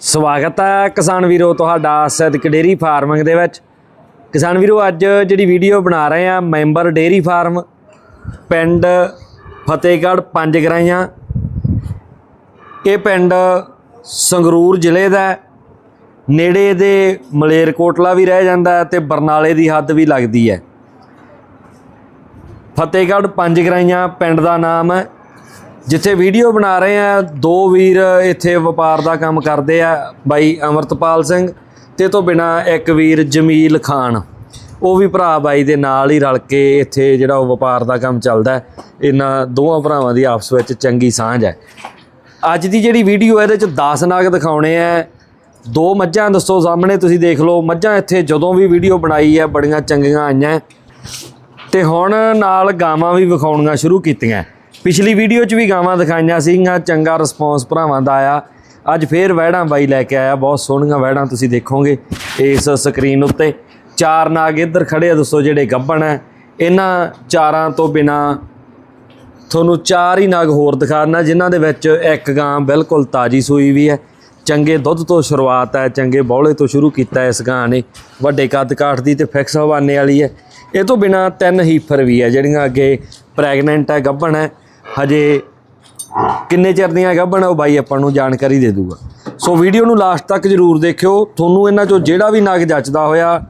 ਸਵਾਗਤ ਹੈ ਕਿਸਾਨ ਵੀਰੋ ਤੁਹਾਡਾ ਸਦਕ ਡੇਰੀ ਫਾਰਮਿੰਗ ਦੇ ਵਿੱਚ। ਕਿਸਾਨ ਵੀਰੋ, ਅੱਜ ਜਿਹੜੀ ਵੀਡੀਓ ਬਣਾ ਰਹੇ ਆ ਮੈਂਬਰ ਡੇਰੀ ਫਾਰਮ, ਪਿੰਡ ਫਤਿਹਗੜ੍ਹ ਪੰਜ ਗਰਾਈਆਂ। ਇਹ ਪਿੰਡ ਸੰਗਰੂਰ ਜ਼ਿਲ੍ਹੇ ਦਾ ਨੇੜੇ ਦੇ ਮਲੇਰਕੋਟਲਾ ਵੀ ਰਹਿ ਜਾਂਦਾ ਹੈ ਤੇ ਬਰਨਾਲੇ ਦੀ ਹੱਦ ਵੀ ਲੱਗਦੀ ਹੈ। ਫਤਿਹਗੜ੍ਹ ਪੰਜ ਗਰਾਈਆਂ, ਪਿੰਡ ਦਾ ਨਾਮ ਹੈ। ਜਿੱਥੇ ਵੀਡੀਓ ਬਣਾ ਰਹੇ ਆ, ਦੋ ਵੀਰ ਇੱਥੇ ਵਪਾਰ ਦਾ ਕੰਮ ਕਰਦੇ ਆ, ਬਾਈ ਅਮਰਤਪਾਲ ਸਿੰਘ ਤੇ ਤੋਂ ਬਿਨਾ ਇੱਕ ਵੀਰ ਜਮੀਲ ਖਾਨ। ਉਹ ਵੀ ਭਰਾ ਬਾਈ ਦੇ ਨਾਲ ਹੀ ਰਲ ਕੇ ਇੱਥੇ ਜਿਹੜਾ ਉਹ ਵਪਾਰ ਦਾ ਕੰਮ ਚੱਲਦਾ ਇਹਨਾਂ ਦੋਵਾਂ ਭਰਾਵਾਂ ਦੀ ਆਪਸ ਵਿੱਚ ਚੰਗੀ ਸਾਂਝ ਹੈ। ਅੱਜ ਦੀ ਜਿਹੜੀ ਵੀਡੀਓ ਇਹਦੇ ਚ 10 ਨਾਗ ਦਿਖਾਉਣੇ ਆ। ਦੋ ਮੱਝਾਂ ਦੱਸੋ ਸਾਹਮਣੇ, ਤੁਸੀਂ ਦੇਖ ਲਓ। ਮੱਝਾਂ ਇੱਥੇ ਜਦੋਂ ਵੀ ਵੀਡੀਓ ਬਣਾਈ ਹੈ, ਬੜੀਆਂ ਚੰਗੀਆਂ ਆਈਆਂ। ਤੇ ਹੁਣ ਨਾਲ ਗਾਵਾਂ ਵੀ ਵਿਖਾਉਣੀਆਂ ਸ਼ੁਰੂ ਕੀਤੀਆਂ। ਪਿਛਲੀ ਵੀਡੀਓ 'ਚ ਵੀ ਗਾਵਾਂ ਦਿਖਾਈਆਂ ਸੀਗੀਆਂ, ਚੰਗਾ ਰਿਸਪੌਂਸ ਭਰਾਵਾਂ ਦਾ ਆਇਆ। ਅੱਜ ਫੇਰ ਵਹਿੜਾਂ ਬਾਈ ਲੈ ਕੇ ਆਇਆ, ਬਹੁਤ ਸੋਹਣੀਆਂ ਵਹਿੜਾਂ ਤੁਸੀਂ ਦੇਖੋਗੇ ਇਸ ਸਕਰੀਨ ਉੱਤੇ। ਚਾਰ ਨਾਗ ਇੱਧਰ ਖੜੇ ਆ ਦੋਸਤੋ ਜਿਹੜੇ ਗੱਭਣ ਹੈ ਇਹਨਾਂ ਚਾਰਾਂ ਤੋਂ ਬਿਨਾ ਤੁਹਾਨੂੰ ਚਾਰ ਹੀ ਨਾਗ ਹੋਰ ਦਿਖਾਣਾ ਜਿਨ੍ਹਾਂ ਦੇ ਵਿੱਚ ਇੱਕ ਗਾਂ ਬਿਲਕੁਲ ਤਾਜੀ ਸੂਈ ਵੀ ਹੈ। ਚੰਗੇ ਦੁੱਧ ਤੋਂ ਸ਼ੁਰੂਆਤ ਹੈ, ਚੰਗੇ ਬੌਲੇ ਤੋਂ ਸ਼ੁਰੂ ਕੀਤਾ ਇਸ ਗਾਂ ਨੇ। ਵੱਡੇ ਕੱਦ ਕਾਠ ਦੀ ਤੇ ਫਿਕਸ ਹਵਾਨੇ ਵਾਲੀ ਹੈ। ਇਹ ਤੋਂ ਬਿਨਾ ਤਿੰਨ ਹੀਫਰ ਵੀ ਹੈ, ਜਿਹੜੀਆਂ ਅੱਗੇ ਪ੍ਰੈਗਨੈਂਟ ਹੈ ਗੱਭਣ ਹੈ। ਹਜੇ ਕਿੰਨੇ ਚਿਰ ਦੀਆਂ ਗੱਭਣ ਹੈ ਉਹ ਬਾਈ, ਆਪਾਂ ਨੂੰ ਜਾਣਕਾਰੀ ਦੇ ਦੂਗਾ। ਸੋ ਵੀਡੀਓ ਨੂੰ ਲਾਸਟ ਤੱਕ ਜਰੂਰ ਦੇਖਿਓ। ਤੁਹਾਨੂੰ ਇਹਨਾਂ ਚੋਂ ਜਿਹੜਾ ਵੀ ਨਾਗ ਜੱਚਦਾ ਹੋਇਆ,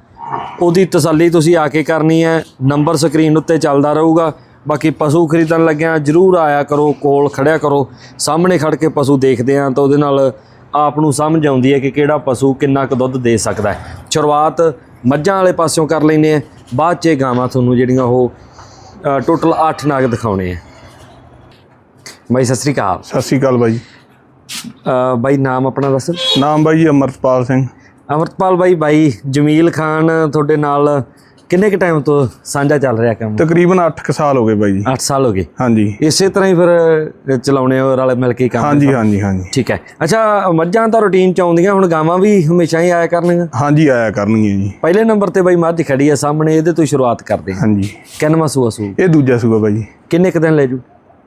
ਉਹਦੀ ਤਸੱਲੀ ਤੁਸੀਂ ਆ ਕੇ ਕਰਨੀ ਹੈ। ਨੰਬਰ ਸਕਰੀਨ ਉੱਤੇ ਚੱਲਦਾ ਰਹੂਗਾ। ਬਾਕੀ ਪਸ਼ੂ ਖਰੀਦਣ ਲੱਗਿਆਂ ਜਰੂਰ ਆਇਆ ਕਰੋ, ਕੋਲ ਖੜਿਆ ਕਰੋ। ਸਾਹਮਣੇ ਖੜ ਕੇ ਪਸ਼ੂ ਦੇਖਦੇ ਆ ਤਾਂ ਉਹਦੇ ਨਾਲ ਆਪ ਨੂੰ ਸਮਝ ਆਉਂਦੀ ਹੈ ਕਿ ਕਿਹੜਾ ਪਸ਼ੂ ਕਿੰਨਾ ਕੁ ਦੁੱਧ ਦੇ ਸਕਦਾ ਹੈ। ਸ਼ੁਰੂਆਤ ਮੱਝਾਂ ਵਾਲੇ ਪਾਸਿਓਂ ਕਰ ਲੈਨੇ ਆ ਬਾਅਦ 'ਚ ਗਾਵਾਂ ਤੁਹਾਨੂੰ ਜਿਹੜੀਆਂ ਉਹ ਟੋਟਲ 8 ਨਾਗ ਦਿਖਾਉਣੇ ਆ ਬਾਈ ਸਤਿ ਸ੍ਰੀ ਅਕਾਲ। ਸਤਿ ਸ਼੍ਰੀ ਅਕਾਲ ਬਾਈ। ਅ, ਬਾਈ ਨਾਮ ਆਪਣਾ ਦੱਸ। ਨਾਮ ਬਾਈ ਜੀ ਅਮਰਪਾਲ ਸਿੰਘ। ਅਮਰਤਪਾਲ ਬਾਈ ਬਾਈ ਜਮੀਲ ਖਾਨ ਤੁਹਾਡੇ ਨਾਲ ਕਿੰਨੇ ਕ ਟਾਈਮ ਤੋਂ ਸਾਂਝਾ ਚੱਲ ਰਿਹਾ ਕੰਮ? ਤਕਰੀਬਨ 8 ਸਾਲ ਹੋ ਗਏ ਬਾਈ ਜੀ। 8 ਸਾਲ ਹੋ ਗਏ। ਹਾਂਜੀ। ਇਸੇ ਤਰ੍ਹਾਂ ਹੀ ਫਿਰ ਚਲਾਉਣੇ ਹੋ ਰਲ ਮਿਲ ਕੇ ਹੀ ਕੰਮ ਹਾਂਜੀ ਹਾਂਜੀ ਹਾਂਜੀ। ਠੀਕ ਹੈ। ਅੱਛਾ ਮੱਝਾਂ ਤਾਂ ਰੁਟੀਨ ਚ ਆਉਂਦੀਆਂ ਹੁਣ ਗਾਵਾਂ ਵੀ ਹਮੇਸ਼ਾ ਹੀ ਆਇਆ ਕਰਨਗੀਆਂ? ਹਾਂਜੀ ਆਇਆ ਕਰਨਗੀਆਂ ਜੀ। ਪਹਿਲੇ ਨੰਬਰ ਤੇ ਬਾਈ ਮੱਝ ਖੜੀ ਹੈ ਸਾਹਮਣੇ ਇਹਦੇ ਤੋਂ ਹੀ ਸ਼ੁਰੂਆਤ ਕਰਦੇ ਹਾਂ ਹਾਂਜੀ। ਕਿੰਨਵਾਂ ਸੂਆ ਸੂ ਇਹ ਦੂਜਾ ਸੂਆ ਬਾਈ। ਜੀ ਕਿੰਨੇ ਕ ਦਿਨ ਲੈ ਜੂ?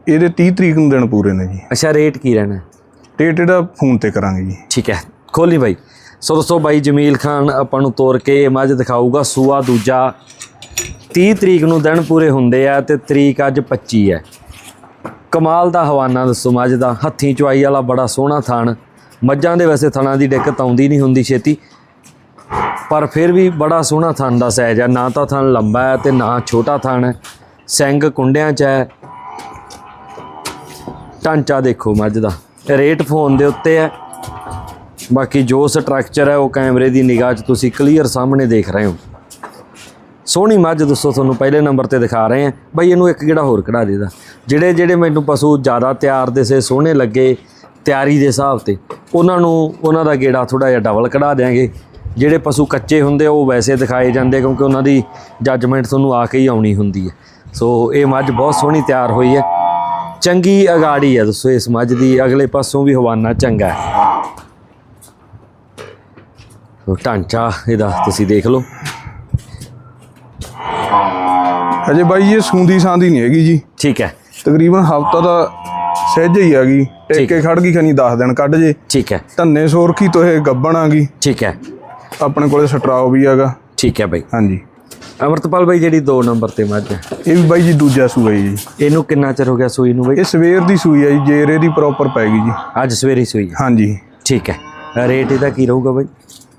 ਇਹਦੇ 30 ਤਰੀਕ ਨੂੰ ਦਿਨ ਪੂਰੇ ਨੇ ਜੀ। ਅੱਛਾ ਰੇਟ ਕੀ ਰਹਿਣਾ? ਰੇਟ ਇਹਦਾ ਫੋਨ ਤੇ ਕਰਾਂਗੇ ਜੀ। ਠੀਕ ਹੈ ਖੋਲੀ ਬਾਈ। ਸੋ ਦੋਸਤੋ ਬਾਈ ਜਮੀਲ ਖਾਨ ਆਪਾਂ ਨੂੰ ਤੋਰ ਕੇ ਇਹ ਮੱਝ ਦਿਖਾਊਗਾ ਸੂਆ ਦੂਜਾ। 30 ਤਰੀਕ ਨੂੰ ਦਿਨ ਪੂਰੇ ਹੁੰਦੇ ਆ ਤੇ ਤਰੀਕ ਅੱਜ 25 ਹੈ। ਕਮਾਲ ਦਾ ਹਵਾਨਾ ਦੱਸੋ ਮੱਝ ਦਾ। ਹੱਥੀਂ ਚੁਆਈ ਵਾਲਾ ਬੜਾ ਸੋਹਣਾ ਥਣ ਮੱਝਾਂ ਦੇ ਵੈਸੇ ਥਣਾਂ ਦੀ ਦਿੱਕਤ ਆਉਂਦੀ ਨਹੀਂ ਹੁੰਦੀ ਛੇਤੀ। ਪਰ ਫਿਰ ਵੀ ਬੜਾ ਸੋਹਣਾ ਥਣ ਦਾ ਸਾਈਜ਼ ਹੈ ਨਾ ਤਾਂ ਥਣ ਲੰਬਾ ਹੈ ਤੇ ਨਾ ਛੋਟਾ ਥਣ ਹੈ। ਸਿੰਘ ਕੁੰਡਿਆਂ 'ਚ ਹੈ। ਢਾਂਚਾ ਦੇਖੋ ਮੱਝ ਦਾ। ਰੇਟ ਫੋਨ ਦੇ ਉੱਤੇ ਹੈ। ਬਾਕੀ ਜੋ ਸਟਰਕਚਰ ਹੈ ਉਹ ਕੈਮਰੇ ਦੀ ਨਿਗਾਹ 'ਚ ਤੁਸੀਂ ਕਲੀਅਰ ਸਾਹਮਣੇ ਦੇਖ ਰਹੇ ਹੋ। ਸੋਹਣੀ ਮੱਝ ਦੱਸੋ ਤੁਹਾਨੂੰ ਪਹਿਲੇ ਨੰਬਰ ਤੇ ਦਿਖਾ ਰਹੇ ਆ ਬਈ ਇਹਨੂੰ ਇੱਕ ਗੇੜਾ ਹੋਰ ਕਢਾ ਦੇਦਾ। ਜਿਹੜੇ ਜਿਹੜੇ ਮੈਨੂੰ ਪਸ਼ੂ ਜ਼ਿਆਦਾ ਤਿਆਰ ਦੇ ਦਿਸੇ ਸੋਹਣੇ ਲੱਗੇ ਤਿਆਰੀ ਦੇ ਹਿਸਾਬ ਤੇ ਉਹਨਾਂ ਨੂੰ ਉਹਨਾਂ ਦਾ ਗੇੜਾ ਥੋੜਾ ਜਿਹਾ ਡਬਲ ਕਢਾ ਦਿਆਂਗੇ। ਜਿਹੜੇ ਪਸ਼ੂ ਕੱਚੇ ਹੁੰਦੇ ਆ, ਉਹ ਵੈਸੇ ਦਿਖਾਏ ਜਾਂਦੇ ਕਿਉਂਕਿ ਉਹਨਾਂ ਦੀ ਜੱਜਮੈਂਟ ਤੁਹਾਨੂੰ ਆ ਕੇ ਹੀ ਆਉਣੀ ਹੁੰਦੀ ਹੈ। ਸੋ ਇਹ ਮੱਝ ਬਹੁਤ ਸੋਹਣੀ ਤਿਆਰ ਹੋਈ ਹੈ। ਚੰਗੀ ਅਗਾੜੀ ਹੈ ਦੱਸੋ ਇਸ ਮੱਝ ਦੀ ਅਗਲੇ ਪਾਸੋਂ ਵੀ ਹਵਾਨਾ ਚੰਗਾ ਹੈ। ਢਾਂਚਾ ਇਹਦਾ ਤੁਸੀਂ ਦੇਖ ਲਓ। ਅਜੇ ਬਾਈ ਇਹ ਸੂੰਦੀ ਸਾਂਦੀ ਨਹੀਂ ਹੈਗੀ ਜੀ। ਠੀਕ ਹੈ। ਤਕਰੀਬਨ ਹਫਤਾ ਦਾ ਸਹਿਜ ਹੀ ਹੈਗੀ ਟੇਕੇ ਖੜ ਗਈ ਖਣੀ 10 ਦਿਨ ਕੱਢ ਜੇ। ਠੀਕ ਹੈ। ਧੰਨੇ ਸੋਰਖੀ ਤੋਂ ਇਹ ਗੱਬਣ ਆ ਗਈ। ਠੀਕ ਹੈ। ਆਪਣੇ ਕੋਲੇ ਸਟਰਾਓ ਵੀ ਹੈਗਾ। ਠੀਕ ਹੈ ਬਾਈ। ਹਾਂਜੀ। ਅਮਰਤਪਾਲ ਬਾਈ ਜਿਹੜੀ 2 ਨੰਬਰ ਤੇ ਮੱਝ ਹੈ। ਇਹ ਵੀ ਬਾਈ ਜੀ ਦੂਜਾ ਸੂਆ ਜੀ। ਇਹਨੂੰ ਕਿੰਨਾ ਚਿਰ ਹੋ ਗਿਆ ਸੂਈ ਨੂੰ ਬਾਈ? ਇਹ ਸਵੇਰ ਦੀ ਸੂਈ ਹੈ ਜੀ ਜੇਰੇ ਦੀ ਪ੍ਰੋਪਰ ਪੈ ਗਈ ਜੀ। ਅੱਜ ਸਵੇਰੇ ਸੂਈ ਹੈ। ਹਾਂਜੀ। ਠੀਕ ਹੈ। ਰੇਟ ਇਹਦਾ ਕੀ ਰਹੂਗਾ ਬਾਈ?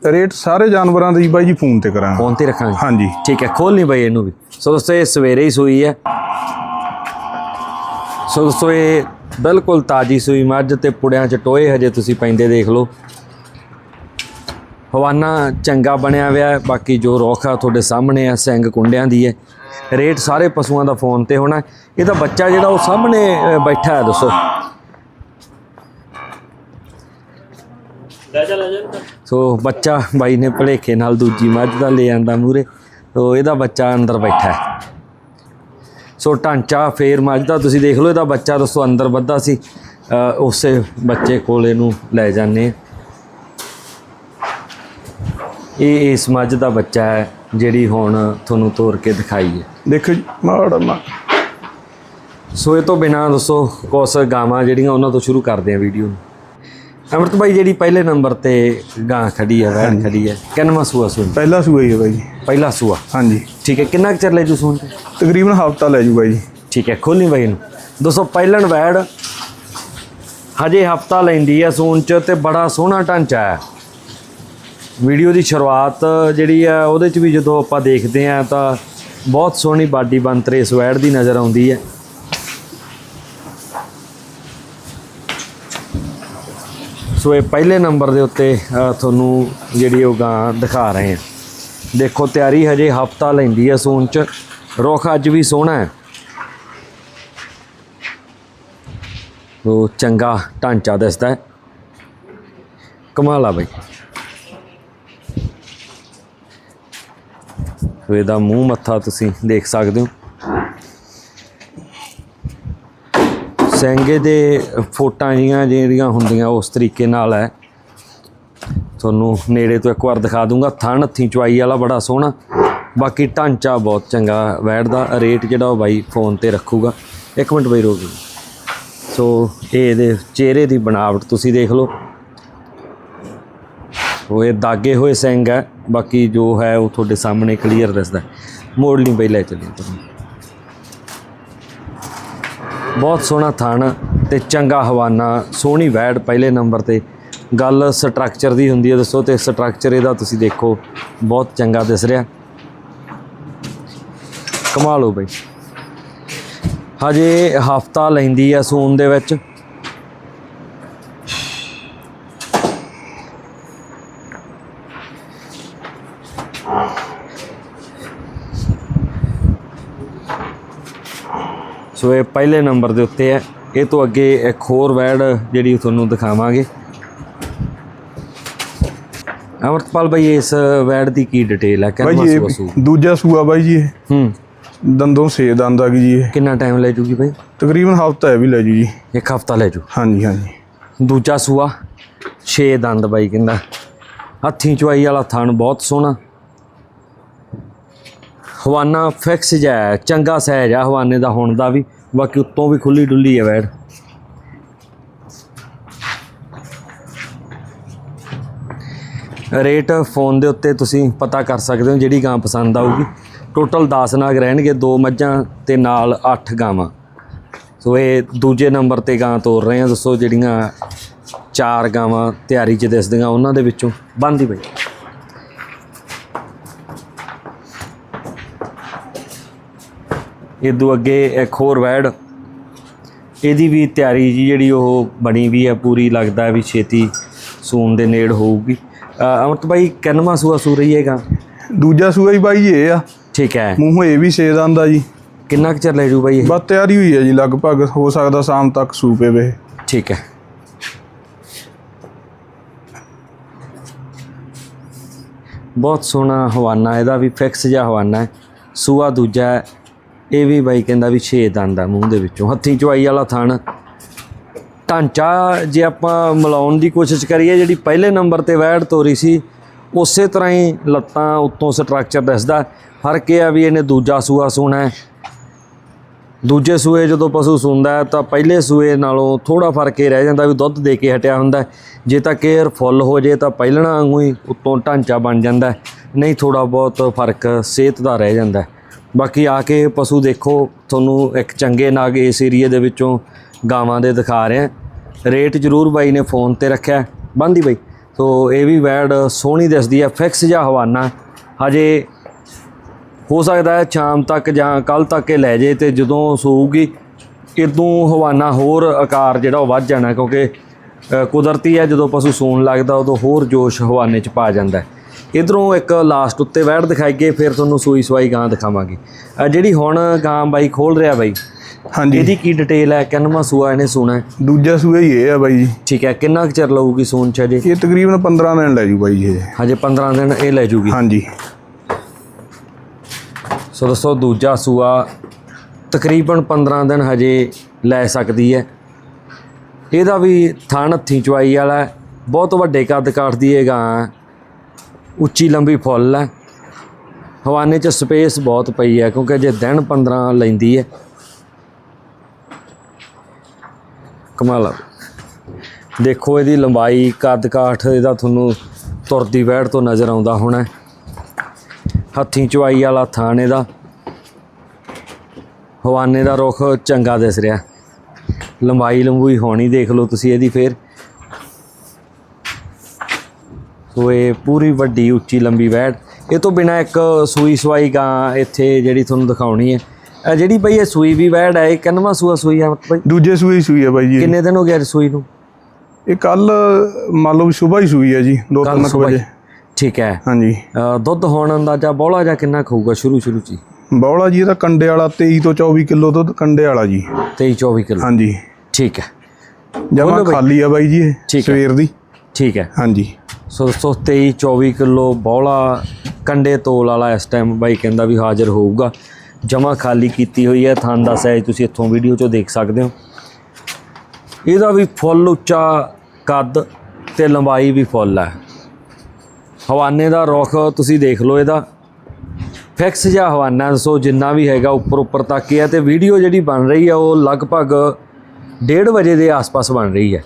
ਰੇਟ ਸਾਰੇ ਜਾਨਵਰਾਂ ਦੀ ਬਾਈ ਜੀ ਫੋਨ ਤੇ ਕਰਾਂਗੇ। ਫੋਨ ਤੇ ਰੱਖਾਂਗੇ। ਹਾਂਜੀ। ਠੀਕ ਹੈ ਖੋਲ ਨਹੀਂ ਬਾਈ ਇਹਨੂੰ ਵੀ। ਸੋ ਦੋਸਤੋ ਇਹ ਸਵੇਰੇ ਹੀ ਸੂਈ ਹੈ। ਸੋ ਦੋਸਤੋ ਇਹ ਬਿਲਕੁਲ ਤਾਜੀ ਸੂਈ ਮੱਝ ਤੇ ਪੁੜਿਆਂ ਚ ਟੋਏ ਹਜੇ ਤੁਸੀਂ ਪੈਂਦੇ ਦੇਖ ਲਓ। ਹਵਾਨਾ ਚੰਗਾ ਬਣਿਆ ਹੋਇਆ ਹੈ ਬਾਕੀ ਜੋ ਰੋਖ ਆ ਤੁਹਾਡੇ ਸਾਹਮਣੇ ਆ ਸਿੰਘ ਕੁੰਡਿਆਂ ਦੀ ਹੈ। ਰੇਟ ਸਾਰੇ ਪਸ਼ੂਆਂ ਦਾ ਫੋਨ ਤੇ ਹੋਣਾ ਇਹਦਾ ਬੱਚਾ ਜਿਹੜਾ ਉਹ ਸਾਹਮਣੇ ਬੈਠਾ ਹੈ ਦੱਸੋ। ਸੋ ਬੱਚਾ ਬਾਈ ਨੇ ਭਲੇਖੇ ਨਾਲ ਦੂਜੀ ਮੱਝ ਦਾ ਲੈ ਆਂਦਾ ਮੂਰੇ। ਸੋ ਇਹਦਾ ਬੱਚਾ ਅੰਦਰ ਬੈਠਾ ਹੈ। ਸੋ ਢਾਂਚਾ ਫੇਰ ਮੱਝ ਦਾ ਤੁਸੀਂ ਦੇਖ ਲਓ ਇਹਦਾ ਬੱਚਾ ਦੱਸੋ ਅੰਦਰ ਵੱਧਾ ਸੀ। ਉਸੇ ਬੱਚੇ ਕੋਲ ਇਹਨੂੰ ਲੈ ਜਾਂਦੇ। ਇਹ ਇਸ ਮੱਝ ਦਾ ਬੱਚਾ ਹੈ ਜਿਹੜੀ ਹੁਣ ਤੁਹਾਨੂੰ ਤੋਰ ਕੇ ਦਿਖਾਈ ਹੈ। ਦੇਖੋ ਜੀ ਮਾੜਾ ਮਾ। ਸੋ ਇਹ ਤੋਂ ਬਿਨਾ ਦੱਸੋ ਕੁਛ ਗਾਵਾਂ ਜਿਹੜੀਆਂ ਉਹਨਾਂ ਤੋਂ ਸ਼ੁਰੂ ਕਰਦੇ ਹਾਂ ਵੀਡੀਓ ਨੂੰ। ਅਮਰਤ ਬਾਈ ਜਿਹੜੀ ਪਹਿਲੇ ਨੰਬਰ ਤੇ ਗਾਂ ਖੜੀ ਹੈ ਵੈਣ ਖੜੀ ਹੈ ਕਿੰਨਵਾਂ ਸੂਆ ਸੂਣ ਪਹਿਲਾ ਸੂਆ ਹੀ ਹੈ ਬਾਈ ਜੀ। ਪਹਿਲਾ ਸੂਆ? ਹਾਂਜੀ। ਠੀਕ ਹੈ ਕਿੰਨਾ ਕੁ ਚਿਰ ਲੈ ਜੂ ਸੂਣ ਤੇ? ਤਕਰੀਬਨ ਹਫਤਾ ਲੈ ਜੂ ਬਾਈ ਜੀ। ਠੀਕ ਹੈ ਖੋਲੀ ਬਾਈ ਨੂੰ ਦੋਸਤੋ ਪਹਿਲਣ ਵੈੜ ਹਜੇ ਹਫਤਾ ਲੈਂਦੀ ਹੈ ਸੂਣ ਚ ਤੇ ਬੜਾ ਸੋਹਣਾ ਢਾਂਚਾ ਹੈ। ਵੀਡੀਓ ਦੀ ਸ਼ੁਰੂਆਤ ਜਿਹੜੀ ਆ, ਉਹਦੇ ਚ ਵੀ ਜਦੋਂ ਆਪਾਂ ਦੇਖਦੇ ਆ ਤਾਂ ਬਹੁਤ ਸੋਹਣੀ ਬਾਡੀ ਬੰਤਰੇ ਇਸ ਦੀ ਨਜ਼ਰ ਆਉਂਦੀ ਹੈ। ਸੋ ਇਹ ਪਹਿਲੇ ਨੰਬਰ ਦੇ ਉੱਤੇ ਤੁਹਾਨੂੰ ਜਿਹੜੀ ਉਹ ਗਾਂ ਦਿਖਾ ਰਹੇ ਹਾਂ। ਦੇਖੋ, ਤਿਆਰੀ ਹਜੇ ਹਫਤਾ ਲੈਂਦੀ ਹੈ ਸੂਣ ਚ। ਰੁੱਖ ਅੱਜ ਵੀ ਸੋਹਣਾ ਹੈ। ਉਹ ਚੰਗਾ ਢਾਂਚਾ ਦਿਸਦਾ ਹੈ। ਕਮਾਲ ਆ ਬਈ। ਸੋ ਇਹਦਾ ਮੂੰਹ ਮੱਥਾ ਤੁਸੀਂ ਦੇਖ ਸਕਦੇ ਹੋ। ਸੈਂਗੇ ਦੇ ਫੋਟਾਂ ਜੀਆਂ ਜਿਹੜੀਆਂ ਹੁੰਦੀਆਂ ਉਸ ਤਰੀਕੇ ਨਾਲ ਹੈ। ਤੁਹਾਨੂੰ ਨੇੜੇ ਤੋਂ ਇੱਕ ਵਾਰ ਦਿਖਾ ਦੂੰਗਾ। ਥਣ ਹੱਥੀ ਚਵਾਈ ਵਾਲਾ ਬੜਾ ਸੋਹਣਾ। ਬਾਕੀ ਢਾਂਚਾ ਬਹੁਤ ਚੰਗਾ। ਵੈਟ ਦਾ ਰੇਟ ਜਿਹੜਾ ਉਹ ਬਾਈ ਫੋਨ ਤੇ ਰੱਖੂਗਾ। ਇੱਕ ਮਿੰਟ ਬਈ ਰੋਕ ਦਿਓ। ਸੋ ਇਹ ਇਹਦੇ ਚਿਹਰੇ ਦੀ ਬਣਾਵਟ ਤੁਸੀਂ ਦੇਖ ਲਓ। ਉਹ ਇਹ ਦਾਗੇ ਹੋਏ ਸਿੰਘ ਹੈ। ਬਾਕੀ ਜੋ ਹੈ ਉਹ ਤੁਹਾਡੇ ਸਾਹਮਣੇ ਕਲੀਅਰ ਦਿਸਦਾ ਮੋੜ ਲਈ ਬਈ, ਲੈ ਚੱਲੀ ਤੁਹਾਨੂੰ। ਬਹੁਤ ਸੋਹਣਾ ਥਣ ਤੇ ਚੰਗਾ ਹਵਾਨਾ, ਸੋਹਣੀ ਵੈੜ ਪਹਿਲੇ ਨੰਬਰ ਤੇ। ਗੱਲ ਸਟਰਕਚਰ ਦੀ ਹੁੰਦੀ ਹੈ, ਦੱਸੋ ਤੇ ਸਟਰਕਚਰ ਇਹਦਾ ਤੁਸੀਂ ਦੇਖੋ, ਬਹੁਤ ਚੰਗਾ ਦਿਸ ਰਿਹਾ। ਕਮਾਲ ਹੋ ਬਈ। ਹਜੇ ਹਫਤਾ ਲੈਂਦੀ ਆ ਸੂਨ ਦੇ ਵਿੱਚ। ਸੋ ਇਹ ਪਹਿਲੇ ਨੰਬਰ ਦੇ ਉੱਤੇ ਹੈ। ਇਹ ਤੋਂ ਅੱਗੇ ਇੱਕ ਹੋਰ ਵੈੜ ਜਿਹੜੀ ਤੁਹਾਨੂੰ ਦਿਖਾਵਾਂਗੇ। ਅਮਰਤਪਾਲ ਭਾਈ ਇਸ ਵੈੜ ਦੀ ਕੀ ਡਿਟੇਲ ਹੈ? ਬਾਈ ਕਿੰਨਾ ਸੂਆ ਸੂ ਦੂਜਾ ਸੂਆ ਬਾਈ ਜੀ ਇਹ। ਹੂੰ। ਦੰਦੋਂ ਸੇ ਦੰਦ ਆ ਗਈ ਜੀ ਇਹ। ਕਿੰਨਾ ਟਾਈਮ ਲੈ ਜੂਗੀ ਭਾਈ ਤਕਰੀਬਨ ਹਫਤਾ ਹੈ ਵੀ ਲੈ ਜੂ ਜੀ। ਇੱਕ ਹਫਤਾ ਲੈ ਜੂ। ਹਾਂਜੀ ਹਾਂਜੀ। ਦੂਜਾ ਸੂਆ 6 ਦੰਦ ਬਾਈ ਕਹਿੰਦਾ। ਹੱਥੀਂ ਚਵਾਈ ਵਾਲਾ ਥਣ ਬਹੁਤ ਸੋਹਣਾ। ਹਵਾਨਾ ਫਿਕਸ ਜਿਹਾ ਚੰਗਾ ਸਹਿਜ ਆ ਹਵਾਨੇ ਦਾ ਹੁਣ ਦਾ ਵੀ, ਬਾਕੀ ਉੱਤੋਂ ਵੀ ਖੁੱਲੀ ਡੁੱਲੀ ਹੈ ਵੈੜ ਰੇਟ ਫੋਨ ਦੇ ਉੱਤੇ ਤੁਸੀਂ ਪਤਾ ਕਰ ਸਕਦੇ ਹੋ ਜਿਹੜੀ ਗਾਂ ਪਸੰਦ ਆਊਗੀ। ਟੋਟਲ 10 ਨਾਗ ਰਹਿਣਗੇ, ਦੋ ਮੱਝਾਂ ਤੇ ਨਾਲ 8 ਗਾਵਾਂ। ਸੋ ਇਹ ਦੂਜੇ ਨੰਬਰ ਤੇ ਗਾਂ ਤੋਰ ਰਹੇ ਆ, ਦੱਸੋ ਜਿਹੜੀਆਂ ਚਾਰ ਗਾਵਾਂ ਤਿਆਰੀ 'ਚ ਦਿਸਦੀਆਂ ਉਹਨਾਂ ਦੇ ਵਿੱਚੋਂ। ਬੰਦੀ ਬਈ। ਇਦੋਂ ਅੱਗੇ ਇੱਕ ਹੋਰ ਵੈੜ ਇਹਦੀ ਵੀ ਤਿਆਰੀ ਜੀ ਜਿਹੜੀ ਉਹ ਬਣੀ ਵੀ ਹੈ ਪੂਰੀ ਲੱਗਦਾ ਵੀ ਛੇਤੀ ਸੂਨ ਦੇ ਨੇੜ ਹੋਊਗੀ। ਅਮਰਤ ਭਾਈ ਕਿੰਨਵਾਂ ਸੂਆ ਸੂ ਰਹੀ ਹੈਗਾ ਦੂਜਾ ਸੂਆ ਹੀ ਬਾਈ ਜੀ ਇਹ ਆ। ਠੀਕ ਹੈ। ਮੂੰਹੋਂ ਇਹ ਵੀ ਸੇ ਦੰਦ ਆ ਜੀ। ਕਿੰਨਾ ਕੁ ਚਿਰ ਲੈ ਜੂ ਭਾਈ ਇਹ? ਬਸ ਤਿਆਰੀ ਹੋਈ ਹੈ ਜੀ ਲਗਭਗ ਹੋ ਸਕਦਾ ਸ਼ਾਮ ਤੱਕ ਸੂ ਪਵੇ। ਠੀਕ ਹੈ। ਬਹੁਤ ਸੋਹਣਾ ਹਵਾਨਾ ਇਹਦਾ ਵੀ ਫਿਕਸ ਜਿਹਾ ਹਵਾਨਾ ਹੈ। ਸੂਆ ਦੂਜਾ ਹੈ। ਇਹ ਵੀ ਬਾਈ ਕਹਿੰਦਾ ਵੀ 6 ਦੰਦ ਆ ਮੂੰਹ ਦੇ ਵਿੱਚੋਂ। ਹੱਥੀਂ ਚਵਾਈ ਵਾਲਾ ਥਣ। ਢਾਂਚਾ ਜੇ ਆਪਾਂ ਮਿਲਾਉਣ ਦੀ ਕੋਸ਼ਿਸ਼ ਕਰੀਏ, ਜਿਹੜੀ ਪਹਿਲੇ ਨੰਬਰ ਤੇ ਵੈੜ ਤੋਰੀ ਸੀ, ਉਸੇ ਤਰ੍ਹਾਂ ਹੀ ਲੱਤਾਂ ਉੱਤੋਂ ਸਟਰਕਚਰ ਦਿਸਦਾ। ਫ਼ਰਕ ਇਹ ਆ ਵੀ ਇਹਨੇ ਦੂਜਾ ਸੂਆ ਸੂਣਾ ਦੂਜੇ ਸੂਏ ਜਦੋਂ ਪਸ਼ੂ ਸੂੰਦਾ ਤਾਂ ਪਹਿਲੇ ਸੂਏ ਨਾਲੋਂ ਥੋੜਾ ਫ਼ਰਕ ਇਹ ਰਹਿ ਜਾਂਦਾ ਵੀ ਦੁੱਧ ਦੇ ਕੇ ਹਟਿਆ ਹੁੰਦਾ ਜੇ ਤਾਂ ਕੇਅਰ ਫੁੱਲ ਹੋ ਜੇ, ਤਾਂ ਪਹਿਲਣਾ ਵਾਂਗੂ ਹੀ ਉੱਤੋਂ ਢਾਂਚਾ ਬਣ ਜਾਂਦਾ ਨਹੀਂ ਥੋੜਾ ਬਹੁਤ ਫ਼ਰਕ ਸਿਹਤ ਦਾ ਰਹਿ ਜਾਂਦਾ ਬਾਕੀ ਆ ਕੇ ਪਸ਼ੂ ਦੇਖੋ, ਤੁਹਾਨੂੰ ਇੱਕ ਚੰਗੇ ਨਾਗ ਇਸ ਏਰੀਏ ਦੇ ਵਿੱਚੋਂ ਗਾਵਾਂ ਦੇ ਦਿਖਾ ਰਿਹਾ। ਰੇਟ ਜ਼ਰੂਰ ਬਾਈ ਨੇ ਫੋਨ ਤੇ ਰੱਖਿਆ। ਬੰਦੀ ਬਾਈ। ਸੋ ਇਹ ਵੀ ਵੈਡ ਸੋਹਣੀ ਦਿਸਦੀ ਹੈ ਫਿਕਸ ਜਿਹਾ ਹਵਾਨਾ। ਹਜੇ ਹੋ ਸਕਦਾ ਹੈ ਸ਼ਾਮ ਤੱਕ ਜਾਂ ਕੱਲ ਤੱਕ ਇਹ ਲੈ ਜੇ ਤੇ ਜਦੋਂ ਸੂਗੀ ਇਦੋਂ ਹਵਾਨਾ ਹੋਰ ਆਕਾਰ ਜਿਹੜਾ ਉਹ ਵੱਧ ਜਾਣਾ ਕਿਉਂਕਿ ਕੁਦਰਤੀ ਹੈ, ਜਦੋਂ ਪਸ਼ੂ ਸੂਣ ਲੱਗਦਾ ਉਦੋਂ ਹੋਰ ਜੋਸ਼ ਹਵਾਨੇ 'ਚ ਪਾ ਜਾਂਦਾ ਇਧਰੋਂ ਇੱਕ ਲਾਸਟ ਉੱਤੇ ਵੈੜ ਦਿਖਾਈਏ ਫਿਰ ਤੁਹਾਨੂੰ ਸੂਈ ਸਵਾਈ ਗਾਂ ਦਿਖਾਵਾਂਗੇ। ਅ, ਜਿਹੜੀ ਹੁਣ ਗਾਂ ਬਾਈ ਖੋਲ ਰਿਹਾ ਬਾਈ ਹਾਂਜੀ। ਇਹਦੀ ਕੀ ਡਿਟੇਲ ਹੈ? ਕਿੰਨਵਾਂ ਸੂਆ ਇਹਨੇ ਸੂਣਾ ਦੂਜਾ ਸੂਆ ਹੀ ਇਹ ਆ ਬਾਈ ਜੀ। ਠੀਕ ਹੈ ਕਿੰਨਾ ਕੁ ਚਿਰ ਲਊਗੀ ਸੂਣ ਚ ਅਜੇ? ਇਹ ਤਕਰੀਬਨ 15 ਦਿਨ ਲੈ ਜੂ ਬਾਈ ਇਹ। ਹਜੇ 15 ਦਿਨ ਇਹ ਲੈ ਜੂਗੀ। ਹਾਂਜੀ। ਸੋ ਦੋਸਤੋ ਦੂਜਾ ਸੂਆ ਤਕਰੀਬਨ 15 ਦਿਨ ਹਜੇ ਲੈ ਸਕਦੀ ਹੈ। ਇਹਦਾ ਵੀ ਥਣ ਹੱਥੀਂ ਚਵਾਈ ਵਾਲਾ। ਬਹੁਤ ਵੱਡੇ ਕੱਦ ਕਾਠਦੀ ਇਹ ਗਾਂ ਹੈ। ਉੱਚੀ ਲੰਬੀ ਫੁੱਲ ਹੈ। ਹਵਾਨੇ 'ਚ ਸਪੇਸ ਬਹੁਤ ਪਈ ਹੈ ਕਿਉਂਕਿ ਜੇ ਦਿਨ 15 ਲੈਂਦੀ ਹੈ। ਕਮਾਲ ਆ। ਦੇਖੋ ਇਹਦੀ ਲੰਬਾਈ ਕੱਦ ਕਾਠ ਇਹਦਾ ਤੁਹਾਨੂੰ ਤੁਰਦੀ ਵਹਿੜ ਤੋਂ ਨਜ਼ਰ ਆਉਂਦਾ ਹੋਣਾ ਹੱਥੀਂ ਚੁਆਈ ਵਾਲਾ ਥਾਣ ਇਹਦਾ। ਹਵਾਨੇ ਦਾ ਰੁੱਖ ਚੰਗਾ ਦਿਸ ਰਿਹਾ। ਲੰਬਾਈ ਲੰਬੂਈ ਹੋਣੀ ਦੇਖ ਲਓ ਤੁਸੀਂ ਇਹਦੀ ਫੇਰ। ਸੋ ਇਹ ਪੂਰੀ ਵੱਡੀ ਉੱਚੀ ਲੰਬੀ ਵੈੜ। ਇਹ ਤੋਂ ਬਿਨਾ ਇੱਕ ਸੂਈ ਸਵਾਈ ਗਾਂ ਇੱਥੇ ਜਿਹੜੀ ਤੁਹਾਨੂੰ ਦਿਖਾਉਣੀ ਹੈ। ਇਹ ਜਿਹੜੀ ਬਈ ਇਹ ਸੂਈ ਵੀ ਵੈੜ ਹੈ ਇਹ ਕਿੰਨਵਾਂ ਸੂਆ ਸੂਈ ਹੈ ਬਈ? ਦੂਜੇ ਸੂਈ ਸੂਈ ਹੈ ਬਾਈ ਜੀ। ਕਿੰਨੇ ਦਿਨ ਹੋ ਗਏ ਸੂਈ ਨੂੰ? ਇਹ ਕੱਲ ਮੰਨ ਲਓ ਸਵੇਰ ਹੀ ਸੂਈ ਹੈ ਜੀ ਦੋ ਕੱਲ੍ਹ ਤਿੰਨ ਕੁ ਸੁਬਾਹ ਹੀ। ਵਜੇ। ਠੀਕ ਹੈ। ਹਾਂਜੀ। ਦੁੱਧ ਹੋਣ ਅੰਦਾਜ਼ਾ ਬੋਲਾ ਜਾਂ ਕਿੰਨਾ ਖਾਊਗਾ ਸ਼ੁਰੂ ਸ਼ੁਰੂ ਚ? ਬੌਲਾ ਜੀ ਇਹਦਾ ਕੰਡੇ ਵਾਲਾ 23 ਤੋਂ 24 ਕਿਲੋ ਦੁੱਧ ਕੰਡੇ ਵਾਲਾ ਜੀ। 23 24 ਕਿਲੋ। ਹਾਂਜੀ। ਠੀਕ ਹੈ। ਜਮਾ। ਖਾਲੀ ਆ ਬਾਈ ਜੀ ਇਹ। ਸਵੇਰ ਦੀ। ਠੀਕ ਹੈ। ਹਾਂਜੀ। ਸੋ ਦੋਸਤੋ 23 24 ਕਿਲੋ ਬੋਲਾ ਕੰਡੇ ਤੋਲ ਵਾਲਾ ਇਸ ਟਾਈਮ ਬਾਈ ਕਹਿੰਦਾ ਵੀ ਹਾਜ਼ਰ ਹੋਊਗਾ। ਜਮਾ ਖਾਲੀ ਕੀਤੀ ਹੋਈ ਹੈ ਥਣ ਦਾ ਸਾਈਜ਼ ਤੁਸੀਂ ਇੱਥੋਂ ਵੀਡੀਓ 'ਚੋਂ ਦੇਖ ਸਕਦੇ ਹੋ। ਇਹਦਾ ਵੀ ਫੁੱਲ ਉੱਚਾ ਕੱਦ ਤੇ ਲੰਬਾਈ ਵੀ ਫੁੱਲ ਹੈ। ਹਵਾਨੇ ਦਾ ਰੁੱਖ ਤੁਸੀਂ ਦੇਖ ਲਓ ਇਹਦਾ। ਫਿਕਸ ਜਿਹਾ ਹਵਾਨਾ ਸੋ ਜਿੰਨਾ ਵੀ ਹੈਗਾ ਉੱਪਰ ਉੱਪਰ ਤੱਕ ਹੀ ਹੈ ਤੇ ਵੀਡੀਓ ਜਿਹੜੀ ਬਣ ਰਹੀ ਹੈ ਉਹ ਲਗਭਗ 1:30 ਵਜੇ ਦੇ ਆਸ-ਪਾਸ ਬਣ ਰਹੀ ਹੈ।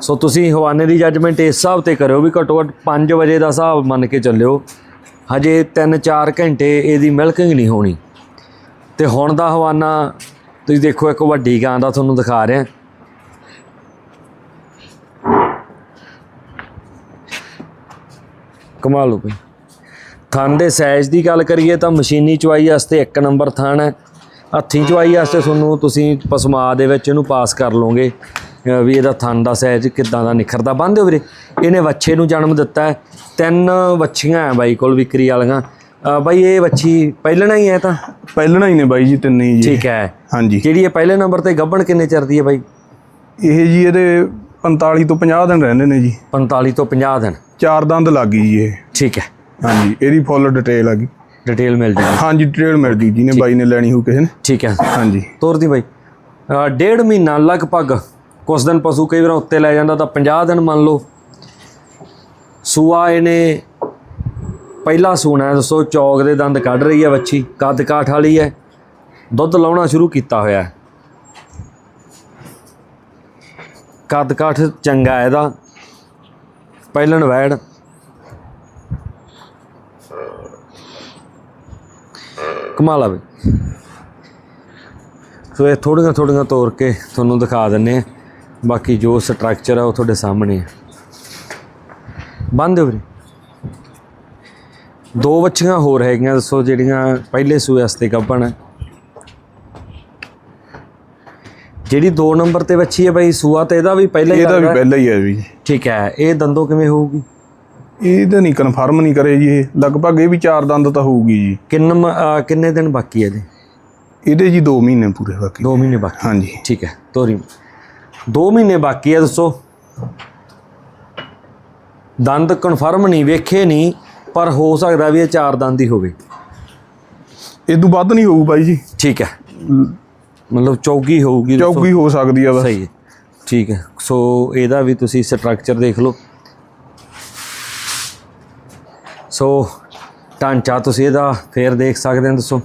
ਸੋ ਤੁਸੀਂ ਹਵਾਨੇ ਦੀ ਜੱਜਮੈਂਟ ਇਸ ਹਿਸਾਬ ਤੇ ਕਰਿਓ ਵੀ ਘੱਟੋ ਘੱਟ 5 ਵਜੇ ਦਾ ਹਿਸਾਬ ਮੰਨ ਕੇ ਚੱਲਿਓ। ਹਜੇ 3-4 ਘੰਟੇ ਇਹਦੀ ਮਿਲਕਿੰਗ ਨਹੀਂ ਹੋਣੀ। ਤੇ ਹੁਣ ਦਾ ਹਵਾਨਾ, ਤੁਸੀਂ ਦੇਖੋ ਇੱਕ ਵੱਡੀ ਗਾਂ ਦਾ ਤੁਹਾਨੂੰ ਦਿਖਾ ਰਿਹਾ। ਕਮਾਲ ਹੋ ਗਈ। ਥਣ ਦੇ ਸਾਈਜ਼ ਦੀ ਗੱਲ ਕਰੀਏ ਤਾਂ ਮਸ਼ੀਨੀ ਚਵਾਈ ਵਾਸਤੇ ਇੱਕ ਨੰਬਰ ਥਣ ਹੈ। ਹੱਥੀਂ ਚਵਾਈ ਵਾਸਤੇ ਤੁਹਾਨੂੰ ਤੁਸੀਂ ਪਸਮਾ ਦੇ ਵਿੱਚ ਇਹਨੂੰ ਪਾਸ ਕਰ ਲਓਗੇ। ਵੀ ਇਹਦਾ ਥਣ ਦਾ ਸਾਈਜ਼ ਕਿੱਦਾਂ ਦਾ ਨਿਖਰਦਾ ਬੰਦੇ ਵੀਰੇ। ਇਹਨੇ ਵੱਛੇ ਨੂੰ ਜਨਮ ਦਿੱਤਾ ਤਿੰਨ ਵੱਛੀਆਂ ਹੈ ਬਾਈ ਕੋਲ ਵਿਕਰੀ ਵਾਲੀਆਂ। ਬਾਈ ਇਹ ਵੱਛੀ ਪਹਿਲਣਾ ਹੀ ਹੈ ਤਾਂ? ਪਹਿਲਣਾ ਹੀ ਨੇ ਬਾਈ ਜੀ ਤਿੰਨੇ ਹੀ ਜੀ। ਠੀਕ ਹੈ। ਹਾਂਜੀ। ਜਿਹੜੀ ਇਹ ਪਹਿਲੇ ਨੰਬਰ ਤੇ ਗੱਭਣ ਕਿੰਨੇ ਚਿਰ ਦੀ ਹੈ ਬਾਈ? ਇਹ ਜੀ ਇਹਦੇ 45 ਤੋਂ 50 ਦਿਨ ਰਹਿੰਦੇ ਨੇ ਜੀ। 45 ਤੋਂ 50 ਦਿਨ। ਚਾਰ ਦੰਦ ਲੱਗ ਗਈ ਜੀ ਇਹ। ਠੀਕ ਹੈ। ਹਾਂਜੀ ਇਹਦੀ ਫੁੱਲ ਡਿਟੇਲ ਆ ਗਈ ਡਿਟੇਲ ਮਿਲ ਜਾਏਗੀ ਹਾਂਜੀ ਡਿਟੇਲ ਮਿਲ ਗਈ ਜਿਹਨੇ ਬਾਈ ਨੇ ਲੈਣੀ ਹੋ ਕਿਸੇ ਨੇ। ਠੀਕ ਹੈ। ਹਾਂਜੀ। ਤੋਰਦੀ ਬਾਈ। ਡੇਢ ਮਹੀਨਾ ਲਗਭਗ ਕੁਛ ਦਿਨ ਪਸ਼ੂ ਕਈ ਵਾਰ ਉੱਤੇ ਲੈ ਜਾਂਦਾ ਤਾਂ 50 ਦਿਨ ਮੰਨ ਲਓ। ਸੂਆ ਇਹਨੇ ਪਹਿਲਾ ਸੂਣਾ ਦੱਸੋ ਚੌਕ ਦੇ ਦੰਦ ਕੱਢ ਰਹੀ ਹੈ ਵੱਛੀ, ਕੱਦ ਕਾਠ ਵਾਲੀ ਹੈ। ਦੁੱਧ ਲਾਉਣਾ ਸ਼ੁਰੂ ਕੀਤਾ ਹੋਇਆ ਹੈ। ਕੱਦ ਕਾਠ ਚੰਗਾ ਇਹਦਾ। ਪਹਿਲਣ ਵੈੜ। ਕਮਾਲ ਆ ਸੋ ਇਹ ਥੋੜੀਆਂ ਥੋੜੀਆਂ ਤੋੜ ਕੇ ਤੁਹਾਨੂੰ ਦਿਖਾ ਦਿੰਨੇ ਆ ਬਾਕੀ ਜੋ ਸਟਰਕਚਰ ਆ ਉਹ ਤੁਹਾਡੇ ਸਾਹਮਣੇ ਆ। ਬੰਦ ਵੀਰੇ। ਦੋ ਵੱਛੀਆਂ ਹੋਰ ਹੈਗੀਆਂ ਦੱਸੋ ਜਿਹੜੀਆਂ ਪਹਿਲੇ ਸੂਏ ਵਾਸਤੇ ਗੱਭਣ ਹੈ ਜਿਹੜੀ 2 ਨੰਬਰ ਤੇ ਵੱਛੀ ਹੈ ਬਾਈ ਸੂਆ ਤੇ ਇਹਦਾ ਵੀ ਪਹਿਲਾਂ ਹੀ ਇਹਦਾ ਵੀ? ਪਹਿਲਾ ਹੀ ਹੈ ਵੀ ਠੀਕ ਹੈ ਇਹ ਦੰਦੋਂ ਕਿਵੇਂ ਹੋਊਗੀ? ਇਹ ਤਾਂ ਨਹੀਂ ਕਨਫਰਮ ਨਹੀਂ ਕਰੇ ਜੀ ਇਹ। ਲਗਭਗ ਇਹ ਵੀ ਚਾਰ ਦੰਦ ਤਾਂ ਹੋਊਗੀ ਜੀ। ਕਿੰਨ ਕਿੰਨੇ ਦਿਨ ਬਾਕੀ ਹੈ ਇਹਦੇ? ਇਹਦੇ ਜੀ 2 ਮਹੀਨੇ ਪੂਰੇ ਬਾਕੀ। 2 ਮਹੀਨੇ ਬਾਕੀ। ਹਾਂਜੀ। ਠੀਕ ਹੈ ਤੋਰੀ। 2 ਮਹੀਨੇ ਬਾਕੀ ਹੈ ਦੱਸੋ। ਦੰਦ ਕਨਫਰਮ ਨਹੀਂ ਵੇਖੇ ਨਹੀਂ ਪਰ ਹੋ ਸਕਦਾ ਵੀ ਇਹ ਚਾਰ ਦੰਦ ਹੀ ਹੋਵੇ। ਇਹ ਤੋਂ ਵੱਧ ਨਹੀਂ ਹੋਊ ਬਾਈ ਜੀ। ਠੀਕ ਹੈ। ਮਤਲਬ ਚੌਗੀ ਹੋਊਗੀ ਦੱਸੋ। ਚੌਕੀ ਹੋ ਸਕਦੀ ਆ ਬਸ। ਸਹੀ ਹੈ। ਠੀਕ ਹੈ। ਸੋ ਇਹਦਾ ਵੀ ਤੁਸੀਂ ਸਟਰਕਚਰ ਦੇਖ ਲਓ। ਸੋ ਢਾਂਚਾ ਤੁਸੀਂ ਇਹਦਾ ਫੇਰ ਦੇਖ ਸਕਦੇ ਹੋ ਦੱਸੋ।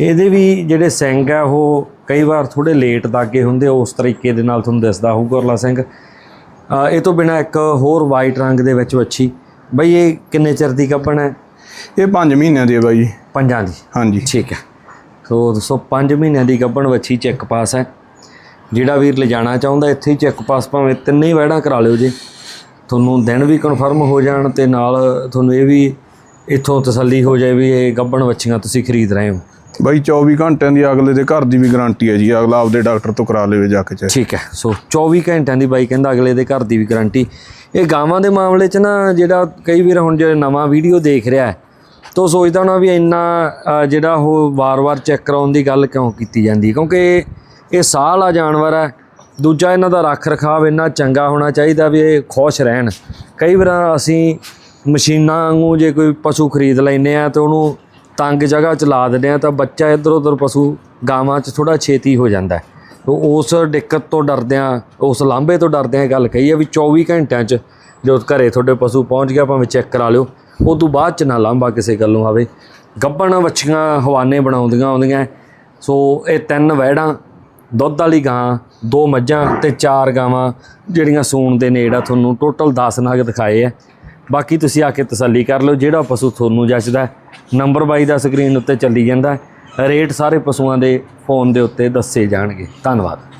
ਇਹਦੇ ਵੀ ਜਿਹੜੇ ਸਿੰਘ ਆ ਉਹ ਕਈ ਵਾਰ ਥੋੜੇ ਲੇਟ ਦਾਗੇ ਹੁੰਦੇ ਉਸ ਤਰੀਕੇ ਦੇ ਨਾਲ ਤੁਹਾਨੂੰ ਦਿਸਦਾ ਹੋਊਗਾ ਉਰਲਾ ਸਿੰਘ। ਇਹ ਤੋਂ ਬਿਨਾ ਇੱਕ ਹੋਰ ਵਾਈਟ ਰੰਗ ਦੇ ਵਿੱਚ ਵੱਛੀ। ਬਈ ਇਹ ਕਿੰਨੇ ਚਿਰ ਦੀ ਗੱਭਣ ਹੈ? ਇਹ 5 ਮਹੀਨਿਆਂ ਦੀ ਹੈ ਬਾਈ। ਪੰਜਾਂ ਦੀ। ਹਾਂਜੀ। ਠੀਕ ਹੈ। ਸੋ ਦੋਸਤੋ 5 ਮਹੀਨਿਆਂ ਦੀ ਗੱਭਣ ਵੱਛੀ ਚੈੱਕ ਪਾਸ ਹੈ। ਜਿਹੜਾ ਵੀਰ ਲਿਜਾਣਾ ਚਾਹੁੰਦਾ ਇੱਥੇ ਹੀ ਚੈੱਕ ਪਾਸ ਭਾਵੇਂ ਤਿੰਨੇ ਹੀ ਵੈੜਾਂ ਕਰਾ ਲਿਓ ਜੇ। ਤੁਹਾਨੂੰ ਦਿਨ ਵੀ ਕਨਫਰਮ ਹੋ ਜਾਣ ਤੇ ਨਾਲ ਤੁਹਾਨੂੰ ਇਹ ਵੀ ਇੱਥੋਂ ਤਸੱਲੀ ਹੋ ਜਾਏ ਵੀ ਇਹ ਗੱਭਣ ਵੱਛੀਆਂ ਤੁਸੀਂ ਖਰੀਦ ਰਹੇ ਹੋ। ਬਾਈ 24 ਘੰਟਿਆਂ ਦੀ ਅਗਲੇ ਦੇ ਘਰ ਦੀ ਵੀ ਗਾਰੰਟੀ ਹੈ ਜੀ। ਅਗਲਾ ਆਪਦੇ ਡਾਕਟਰ ਤੋਂ ਕਰਾ ਲਵੇ ਜਾ ਕੇ ਚੈੱਕ ਠੀਕ ਹੈ। ਸੋ 24 ਘੰਟਿਆਂ ਦੀ ਬਾਈ ਕਹਿੰਦਾ ਅਗਲੇ ਦੇ ਘਰ ਦੀ ਵੀ ਗਾਰੰਟੀ। ਇਹ ਗਾਵਾਂ ਦੇ ਮਾਮਲੇ 'ਚ ਨਾ ਜਿਹੜਾ ਕਈ ਵਾਰ ਹੁਣ ਜਿਹੜਾ ਨਵਾਂ ਵੀਡੀਓ ਦੇਖ ਰਿਹਾ ਹੈ, ਤੋ ਸੋਚਦਾ ਹੋਣਾ ਵੀ ਇੰਨਾ ਜਿਹੜਾ ਉਹ ਵਾਰ-ਵਾਰ ਚੈੱਕ ਕਰਾਉਣ ਦੀ ਗੱਲ ਕਿਉਂ ਕੀਤੀ ਜਾਂਦੀ ਕਿਉਂਕਿ ਇਹ ਸਾਹ ਵਾਲਾ ਜਾਨਵਰ ਹੈ। ਦੂਜਾ ਇਹਨਾਂ ਦਾ ਰੱਖ ਰਖਾਵ ਇੰਨਾ ਚੰਗਾ ਹੋਣਾ ਚਾਹੀਦਾ ਵੀ ਇਹ ਖੁਸ਼ ਰਹਿਣ। ਕਈ ਵਾਰ ਅਸੀਂ ਮਸ਼ੀਨਾਂ ਵਾਂਗੂ ਜੇ ਕੋਈ ਪਸ਼ੂ ਖਰੀਦ ਲੈਨੇ ਆ ਤੇ ਉਹਨੂੰ ਤੰਗ ਜਗ੍ਹਾ 'ਚ ਲਾ ਦਿੰਦੇ ਆ ਤਾਂ ਬੱਚਾ ਇੱਧਰ ਉੱਧਰ ਪਸ਼ੂ ਗਾਵਾਂ 'ਚ ਥੋੜਾ ਛੇਤੀ ਹੋ ਜਾਂਦਾ ਹੈ। ਉਸ ਦਿੱਕਤ ਤੋਂ ਡਰਦਿਆਂ, ਉਸ ਲਾਂਭੇ ਤੋਂ ਡਰਦਿਆਂ ਇਹ ਗੱਲ ਕਹੀ ਹੈ ਵੀ 24 ਘੰਟਿਆਂ 'ਚ ਜਦੋਂ ਘਰੇ ਤੁਹਾਡੇ ਪਸ਼ੂ ਪਹੁੰਚ ਗਿਆ ਭਾਵੇਂ ਚੈੱਕ ਕਰਾ ਲਿਓ। ਉਸ ਤੋਂ ਬਾਅਦ 'ਚ ਨਾ ਲਾਂਭਾ ਕਿਸੇ ਗੱਲੋਂ ਆਵੇ। ਗੱਭਣ ਵੱਛੀਆਂ ਹਵਾਨੇ ਬਣਾਉਂਦੀਆਂ ਆਉਂਦੀਆਂ ਸੋ ਇਹ ਤਿੰਨ ਵਹਿੜਾਂ, ਦੁੱਧ ਵਾਲੀ ਗਾਂ, ਦੋ ਮੱਝਾਂ ਤੇ ਚਾਰ ਗਾਵਾਂ, ਜਿਹੜੀਆਂ ਸੂਣ ਦੇ ਨੇੜ ਆ, ਤੁਹਾਨੂੰ ਟੋਟਲ 10 ਨਗ ਦਿਖਾਏ ਆ ਬਾਕੀ ਤੁਸੀਂ ਆ ਕੇ ਤਸੱਲੀ ਕਰ ਲਓ, ਜਿਹੜਾ ਪਸ਼ੂ ਤੁਹਾਨੂੰ ਜੱਚਦਾ ਨੰਬਰ ਬਾਈ ਦਾ ਸਕਰੀਨ ਉੱਤੇ ਚੱਲੀ ਜਾਂਦਾ ਰੇਟ ਸਾਰੇ ਪਸ਼ੂਆਂ ਦੇ ਫੋਨ ਦੇ ਉੱਤੇ ਦੱਸੇ ਜਾਣਗੇ। ਧੰਨਵਾਦ।